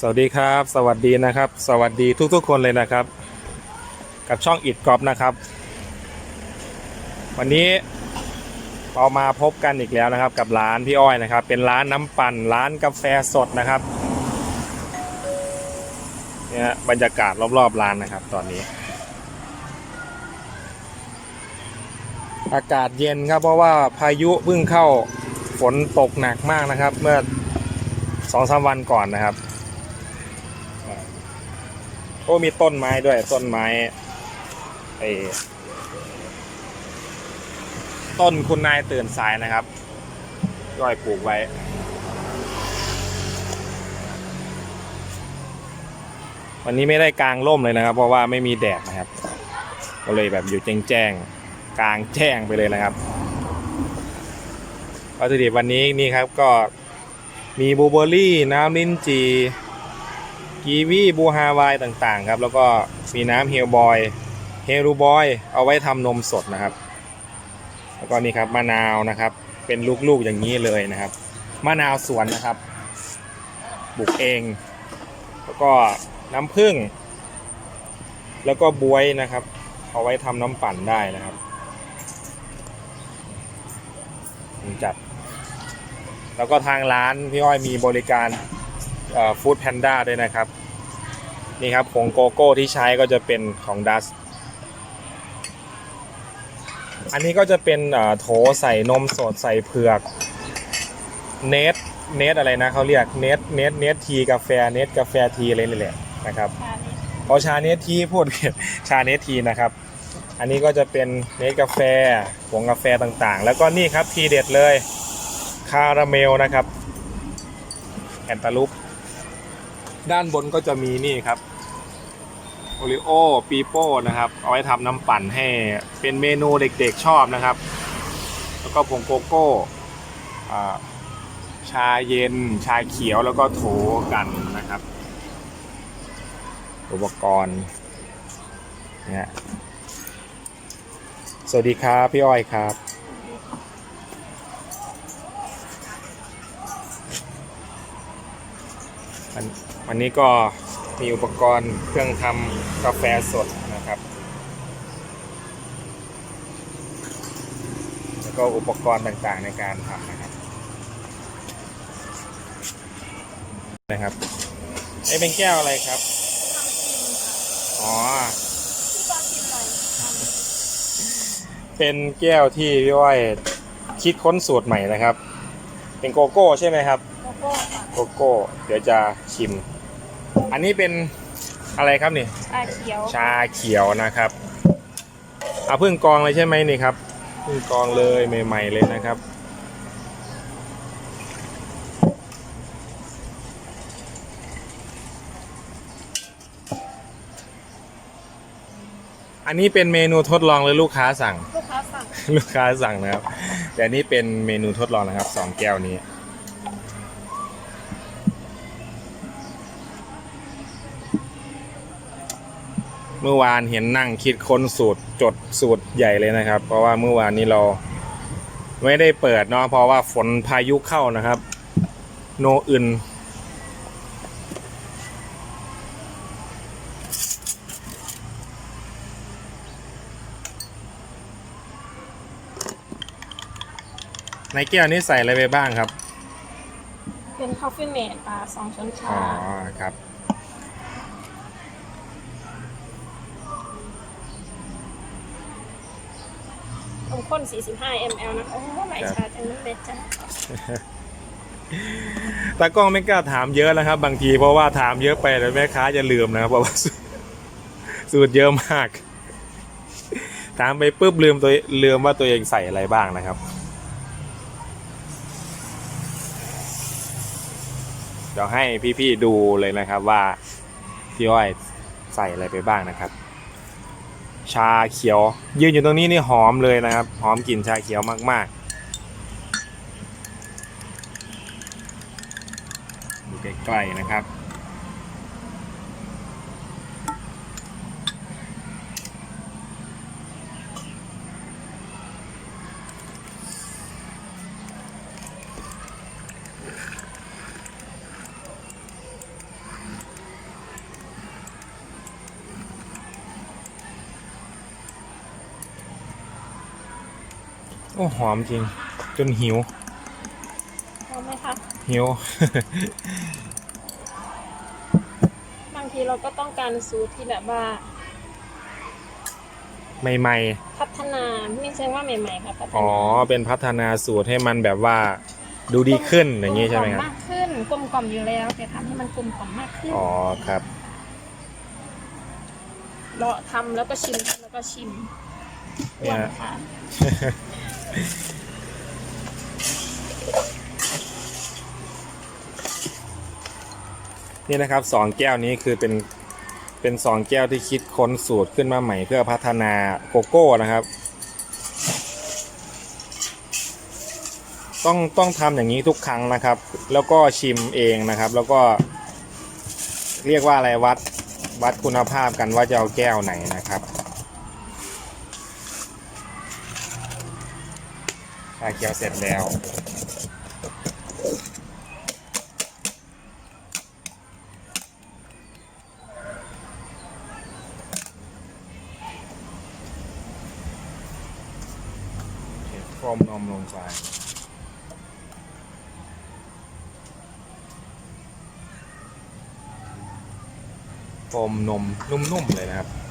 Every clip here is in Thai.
สวัสดีครับ สวัสดีนะครับ สวัสดีทุกๆคนเลยนะครับ กับช่องอิดกรอบนะครับ วันนี้เรามาพบกันอีกแล้วนะครับ กับร้านพี่อ้อยนะครับ เป็นร้านน้ำปั่นร้านกาแฟสดนะครับเนี่ยบรรยากาศรอบๆร้านนะครับ ตอนนี้ อากาศเย็นครับเพราะว่าพายุเพิ่งเข้าฝนตกหนักมากนะครับ เมื่อสองสามวันก่อนนะครับ โอ้มีต้นไม้ด้วยต้นไม้ไอ้ต้นคุณนายตื่นสายนะครับย่อยปลูกไว้ วันนี้ไม่ได้กลางร่มเลยนะครับ เพราะว่าไม่มีแดดนะครับ ก็เลยแบบอยู่แจ้งแจ้งๆกลางแจ้งไปเลยนะครับวัตถุดิบวันนี้นี่ครับก็มีบูเบอร์รี่น้ำลิ้นจี่ กีวีบูฮาวายต่างๆครับ แล้วก็มีน้ำเฮลบอย เฮลูบอย เอาไว้ทำนมสดนะครับ แล้วก็นี่ครับมะนาวนะครับ เป็นลูกๆอย่างนี้เลยนะครับ มะนาวสวนนะครับปลูกเอง แล้วก็น้ำผึ้ง แล้วก็บวยนะครับ เอาไว้ทำน้ำปั่นได้นะครับจัด แล้วก็ทางร้านพี่อ้อยมีบริการ ฟู้ดแพนด้าด้วยนะครับ นี่ครับผงโกโก้ที่ใช้ก็จะเป็นของดัสอันนี้ก็จะเป็นเอ่อโถใส่นมสดใส่เผือกเนทเนทอะไรนะเขาเรียกเนทเนทเนททีกาแฟเนทกาแฟทีอะไรนี่แหละนะครับเพราะชาเนททีพูดผิดชาเนททีนะครับ อันนี้ก็จะเป็นเนทกาแฟผงกาแฟต่างๆ แล้วก็นี่ครับทีเด็ดเลยคาราเมลนะครับแอนตาลูป ด้านบนก็จะมีนี่ครับโอริโอปีโป้นะครับ เอาไว้ทำน้ำปั่นให้เป็นเมนูเด็กๆชอบนะครับ แล้วก็ผงโกโก้ชาเย็น ชาเขียวแล้วก็โถกันนะครับ อุปกรณ์เนี่ยสวัสดีครับ พี่อ้อยครับวัน วันนี้ก็มีอุปกรณ์เครื่องทำกาแฟสดนะครับ แล้วก็อุปกรณ์ต่างๆในการทำนะครับนะครับไอ้เป็นแก้วอะไรครับ อ๋อ เป็นแก้วที่พี่อ้อยคิดค้นสูตรใหม่นะครับ เป็นโกโก้ใช่ไหมครับ โกโก้ค่ะโกโก้เดี๋ยวจะชิม อันนี้เป็นอะไรครับนี่ ชาเขียว ชาเขียวนะครับเอาพึ่งกรองเลยใช่ไหมนี่ครับพึ่งกรองเลยใหม่ ๆ เลยนะครับ อันนี้เป็นเมนูทดลองเลยลูกค้าสั่ง ลูกค้าสั่ง ลูกค้าสั่งนะครับ แต่อันนี่เป็นเมนูทดลองนะครับสองแก้วนี้ เมื่อวานเห็นนั่งคิดค้นสูตรจดสูตรใหญ่เลยนะครับ เพราะว่าเมื่อวานนี้เราไม่ได้เปิดเนาะเพราะว่าฝนพายุเข้านะครับ โนอื่นในแก้วนี้ใส่อะไรไปบ้างครับ เป็นคอฟฟี่เมดค่ะสองช้อนอ๋ชาอครับ ข้น 45 ml นะ โอ้โหลายชาจังเลยเด็ดจ้ะตากล้องไม่กล้าถามเยอะนะครับ บางทีเพราะว่าถามเยอะไปแล้วแม่ค้าจะลืมนะครับเพราะว่าสูตรสูตรเยอะมาก ถามไปปุ๊บลืมตัวลืมว่าตัวเองใส่อะไรบ้างนะครับเดี๋ยวให้พี่ๆดูเลยนะครับว่าพี่อ้อยใส่อะไรไปบ้างนะครับ ชาเขียว ยืนอยู่ตรงนี้นี่หอมเลยนะครับ หอมกลิ่นชาเขียวมากๆดูใกล้ๆนะครับ โอ้หอมจริง จนหิวพอไหมคะหิว บางทีเราก็ต้องการสูตรที่แบบว่าใหม่พัฒนาไม่ใช่ว่าใหม่ๆค่ะพัฒๆอ๋อนาเป็นพัฒนาสูตรให้มันแบบว่าดูดีขึ้นอย่างนี้ใช่ไหมครับ กลมกล่อมมากขึ้นกลมกล่อมอยู่แล้วแต่ทำให้มันกลมกล่อมมากขึ้นอ๋อครับ เราทำแล้วก็ชิมทำแล้วก็ชิมเนี่วัยนค่ะ นี่นะครับสองแก้วนี้คือเป็นเป็นสองแก้วที่คิดค้นสูตรขึ้นมาใหม่เพื่อพัฒนาโกโก้นะครับ ต้องต้องทำอย่างนี้ทุกครั้งนะครับ แล้วก็ชิมเองนะครับ แล้วก็ เรียกว่าอะไรวัดวัดคุณภาพกันว่าจะเอาแก้วไหนนะครับาเขียวเสร็จแล้วโฟมนมลงไปโฟมนมนุ่มๆเลยนะครับ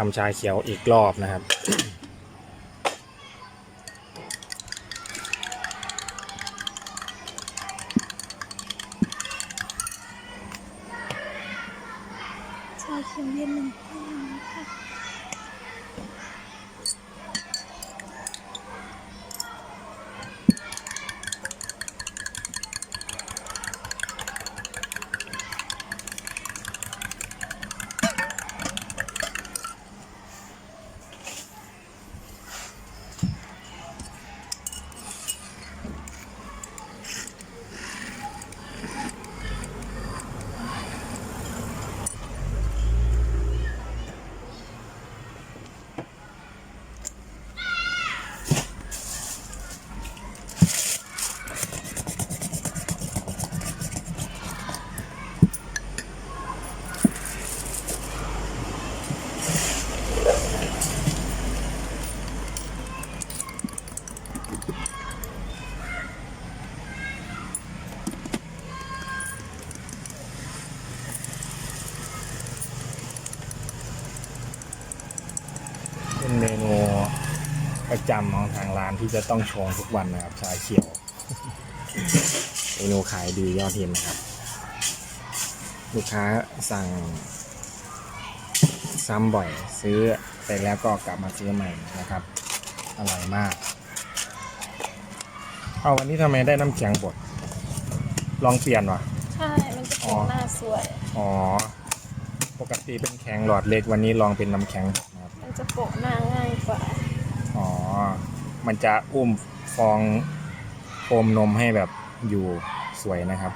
ทำชาเขียวอีกรอบนะครับ เมนูประจำของทางร้านที่จะต้องชงทุกวันนะครับชาเขียวเมนูขายดียอดฮิตนะครับ ลูกค้าสั่ง ซ้ำบ่อยซื้อไปแล้วก็กลับมาซื้อใหม่นะครับอร่อยมากเอาวันนี้ทำไมได้น้ำแข็งบดลองเปลี่ยนวะใช่ มันจะอ๋โผอล่หน้าสวย อ๋อ ปกติเป็นแข็งหลอดเล็กวันนี้ลองเป็นน้ำแข็งบดนะครับมัน จะโปะหน้าง่ายกว่า อ๋อ มันจะอุ้มฟองโฟมนมให้แบบอยู่สวยนะครับ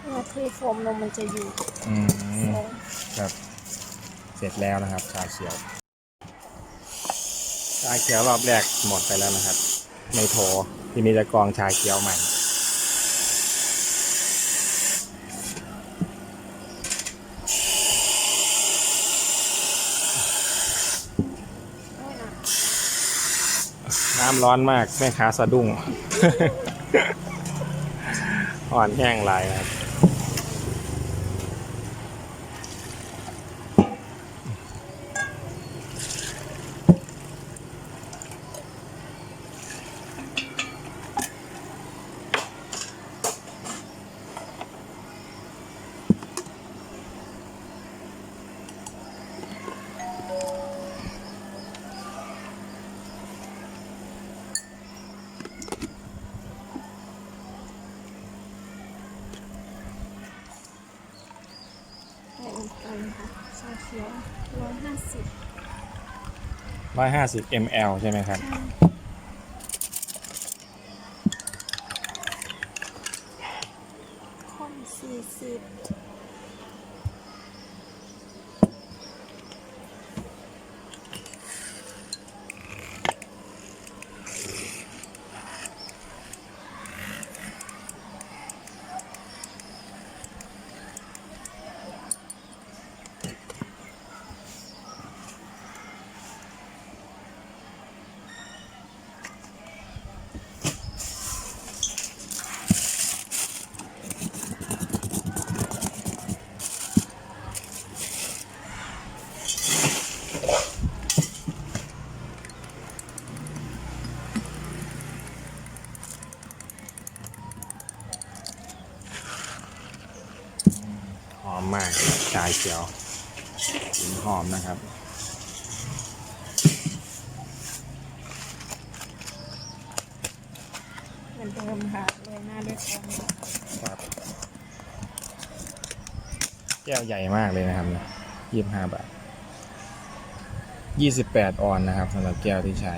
เมื่อเทโฟมนมมันจะอยู่อืมทรงครับ เสร็จแล้วนะครับ ชาเขียว ชาเขียวรอบแรกหมดไปแล้วนะครับ ในโถทีนี้จะกรองชาเขียวใหม่ โอ้ยนะ น้ำ ร้อนมากแม่ค้าสะดุ้งอ่อนแห้งลายครับ แบ่งกันค่ะชาเขียวร้อยห้าสิบ 150 ml ใช่ไหมครับ ข้นสี่สิบ หอ มมากชาเขียวกลิ่นหอมนะครับ เหมือนเดิมค่ะโรยหน้าด้วยฟองนมครับแก้วใหญ่มากเลยนะครับยี่สิบห้าบาทยี่สิบแปดออนนะครับสำหรับแก้วที่ใช้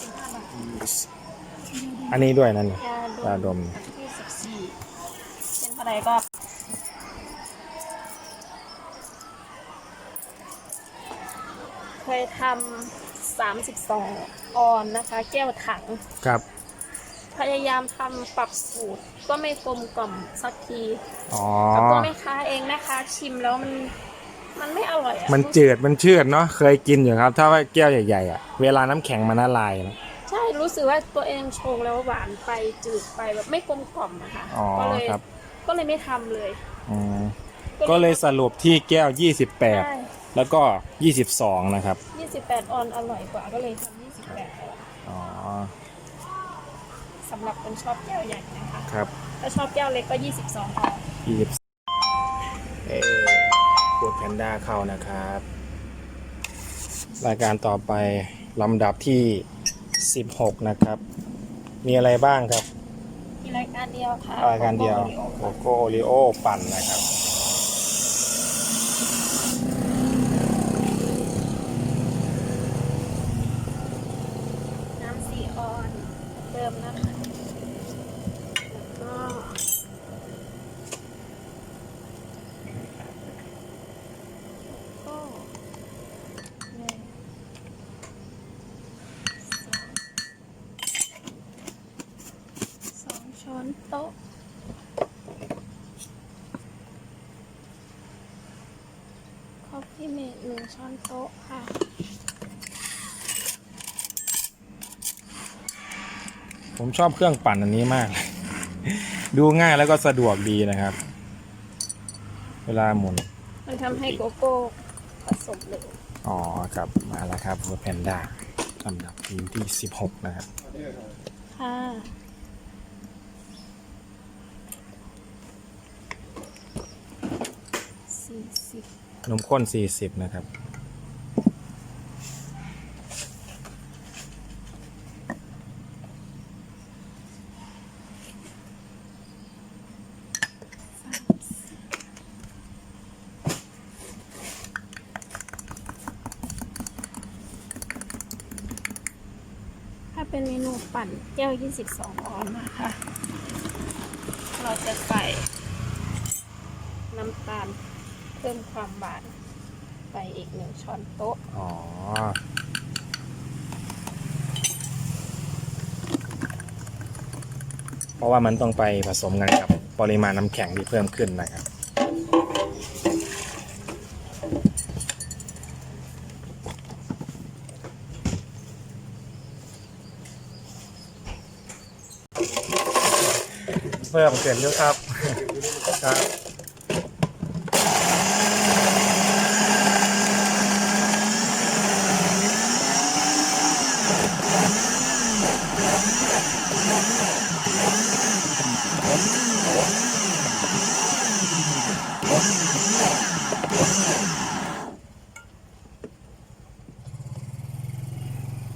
สิบห้าบาท อันนี้ด้วยนั่นยาตาดดมมที่สิบสี่เป็นเท่าไหร่ก็เคยทำสามสิบสองออนนะคะ แก้วถังครับ พยายามทำปรับสูตรก็ไม่กลมกล่อมสักทีอ๋อกับตัวแม่ค้าเองแม่ค้าชิมแล้วมันมันไม่อร่อยอะมันจืดมันเชือดเนาะเคยกินอยู่ครับ ถ้าว่าแก้วใหญ่ๆอะ เวลาน้ำแข็งมันละลายนะใช่ รู้สึกว่าตัวเองชงแล้วหวานไปจืดไปแบบไม่กลมกล่อมอะค่ะอ๋อก็เลยครับ ก็เลยไม่ทำเลย อืมก็เลยสรุปที่แก้วใช่28 แล้วก็ 22 นะครับยี่สิบแปดออนอร่อยกว่าก็เลยทำยี่สิบแปดออนอ๋อ สำหรับคนชอบแก้วใหญ่นะคะ ครับ ถ้าชอบแก้วเล็กก็ยี่สิบสองออน 20เอ้พูดแพนด้าเข้านะครับ รายการต่อไปลำดับที่ 16 นะครับ มีอะไรบ้างครับ มีรายการเดียวค่ะรายการเดียวโกโกโก้โก้โอริโอปั่นนะครับ น้ำสีออนเดิมนะคะแล้วก็ก็หนึ่งสองสองช้อนโต๊ะ คอฟฟี่เมดหนึ่งช้อน โต๊ะค่ะผมชอบเครื่องปั่นอันนี้มาก ดูง่ายแล้วก็สะดวกดีนะครับ เวลาหมุน มันทำให้โกโก้ผสมเร็วอ๋อครับมาแล้วครับแพนด้าลำดับทีมที่16นะครับ ค่ะสี่สิบนมข้น40นะครับ ถ้าเป็นเมนูปั่นแก้ว 22ออนซ์นะคะ เราจะใส่น้ำตาลเพิ่มความหวานไปอีกหนึ่งช้อนโต๊ะ อ๋อ เพราะว่ามันต้องไปผสมกันกับปริมาณน้ำแข็งที่เพิ่มขึ้นนะครับ พิ่มเกินเยอะครับครับ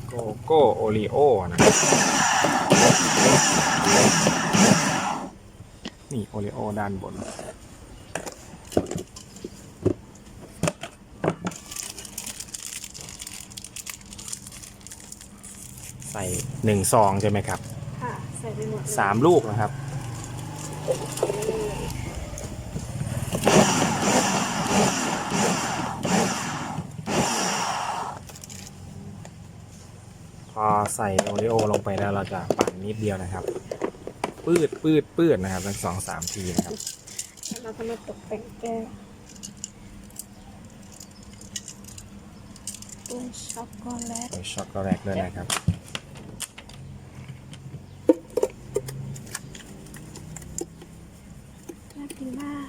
โกโก้โอรีโอนะ นี่โอรีโอด้านบน ใส่หนึ่งซองใช่ไหมครับค่ะใส่ไปหมดเลยสามลูกนะครับ พอใส่โอริโอลงไปแล้วเราจะปั่นนิดเดียวนะครับ ปืดปืดปืดนะครับทั้งสองสามทีนะครับแล้วเราก็มาตกแต่งแก้วด้วยช็อกโกแลตโดยช็อกโกแลตด้วยนะครับ น่ากินมาก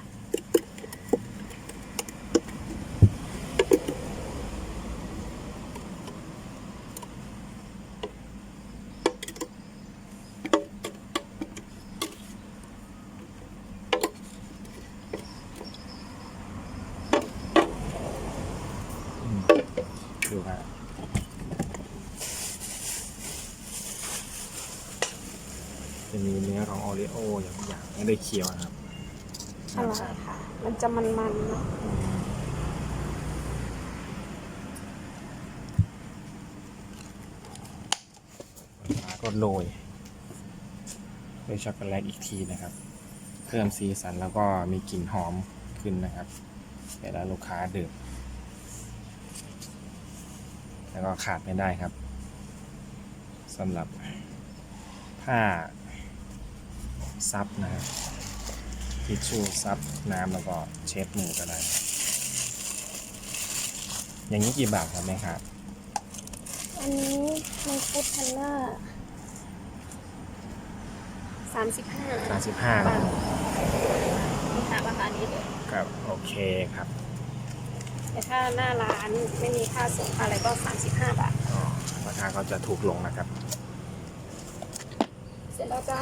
ดูครับจะมีเนื้อของโอริโออย่างๆ ไม่ได้เคี้ยวนะครับอร่อยค่ะ มันจะมันๆเนาะแล้วก็โรยด้วยช็อกโกแลตอีกทีนะครับ เพิ่มสีสันแล้วก็มีกลิ่นหอมขึ้นนะครับเวลาลูกค้าดื่มแล้วก็ขาดไม่ได้ครับสำหรับผ้า ซับนะครับทิชชู่ซับน้ำแล้วก็เช็ดมือก็ได้ อย่างนี้กี่บาทครับแม่ครับ อันนี้ในฟู้ดแพนด้าสามสิบห้าสามสิบห้าบาทนี่ค่ะราคานี้เลยครับ โอเคครับ แต่ถ้าหน้าร้านไม่มีค่าส่งค่าอะไรก็35บาท อ๋อราคาก็จะถูกลงนะครับ เสร็จแล้วจ้า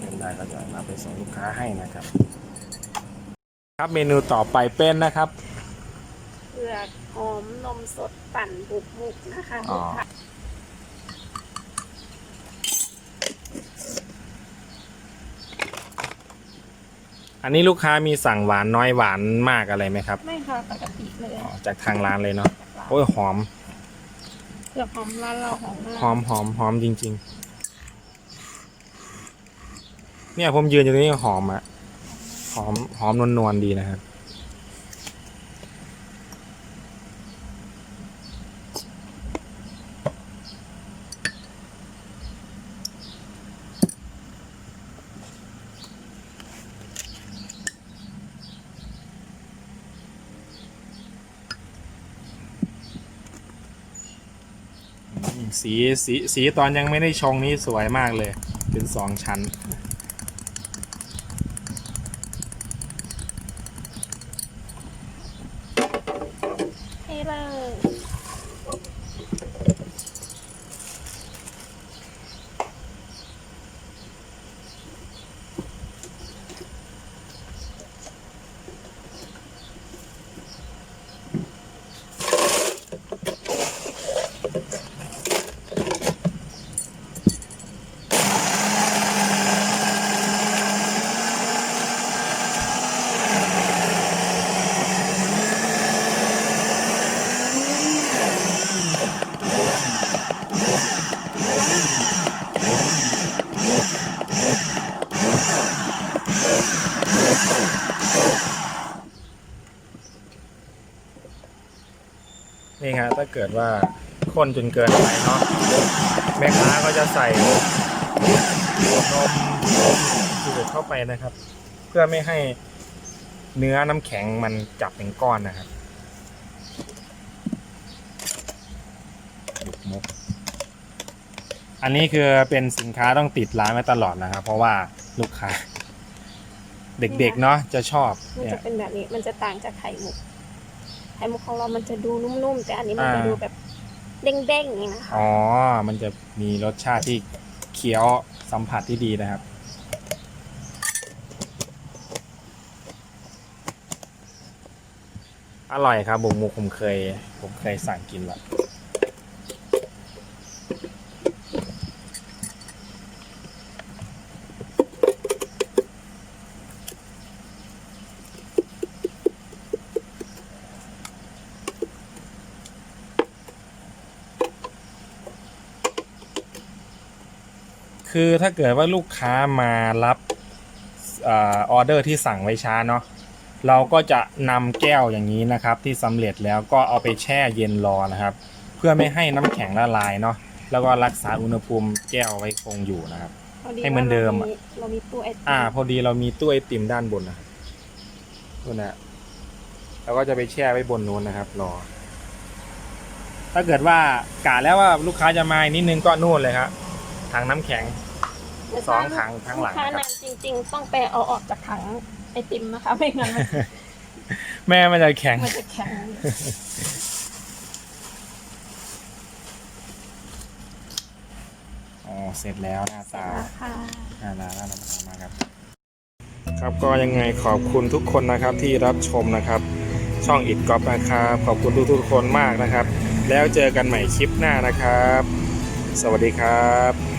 เป็นได้ก็จะมาไปส่งลูกค้าให้นะครับ ครับเมนูต่อไปเป็นนะครับเผือกหอมนมสดปั่นบุกมุกนะคะอ๋อลูกค้าอันนี้ลูกค้ามีสั่งหวานน้อยหวานมากอะไรไหมครับ ไม่ค่ะปกติเลยอ๋อจากทางร้านเลยเนาะโอ้ยหอม เผือกหอมร้านเราหอมมากหอมหอมหอมจริง ๆ เนี่ยผมยืนอยู่ตรงนี้หอมอะหอมหอมนวลๆดีนะครับ สีสีสีตอนยังไม่ได้ชงนี่สวยมากเลย เป็นสองชั้น เทเลย นี่ฮะถ้าเกิดว่าข้นจนเกินไปเนาะแม่ค้าก็จะใส่นมจืดเข้าไปนะครับ เพื่อไม่ให้เนื้อน้ำแข็งมันจับเป็นก้อนนะครับหยุกมุกอันนี้คือเป็นสินค้าต้องติดร้านไว้ตลอดนะครับ เพราะว่าลูกค้า เด็กๆเนาะจะชอบมันเนี่จะเป็นแบบนี้มันจะต่างจากไข่มุก ไข่มุกของเรามันจะดูนุ่มๆ แต่อันนี้มันจะอ่า ดูแบบเด้งๆอย่างนี้นะคะ อ๋อ มันจะมีรสชาติที่เคี้ยวสัมผัสที่ดีนะครับ อร่อยครับบุกมุกผมเคย ผมเคยสั่งกินแล้ว คือถ้าเกิดว่าลูกค้ามารับเออออเดอร์ที่สั่งไว้ช้าเนาะเราก็จะนำแก้วอย่างนี้นะครับ ที่สำเร็จแล้วก็เอาไปแช่เย็นรอนะครับ เพื่อไม่ให้น้ำแข็งละลายเนาะแล้วก็รักษาอุณหภูมิแก้วไว้คงอยู่นะครับพดีให้เหมือนเดิมอะว่าเรามีตู้ไอติมอ่า พอดีเรามีตู้ไอติมด้านบนนะครับนู่นนะเราก็จะไปแช่ไว้บนนู้นนะครับ รอ ถ้าเกิดว่ากะแล้วว่าลูกค้าจะมาอีกนิดนึงก็นู่นเลยครับถังน้ำแข็ง แต่สองถ้าถังข้างหลังลูกค้านะครับ นานจริง ๆ ต้องไปเอาออกจากถังไอติมนะคะ ไม่งั้นมันแม่มันจะแข็ง มันจะแข็งอ๋อ เสร็จแล้วหน้าตาค่ะหน้าตาหน้าตามากครับ ครับก็ยังไงขอบคุณทุกคนนะครับที่รับชมนะครับ ช่องอิดก๊อฟนะครับ ขอบคุณทุกๆคนมากนะครับ แล้วเจอกันใหม่คลิปหน้านะครับ สวัสดีครับ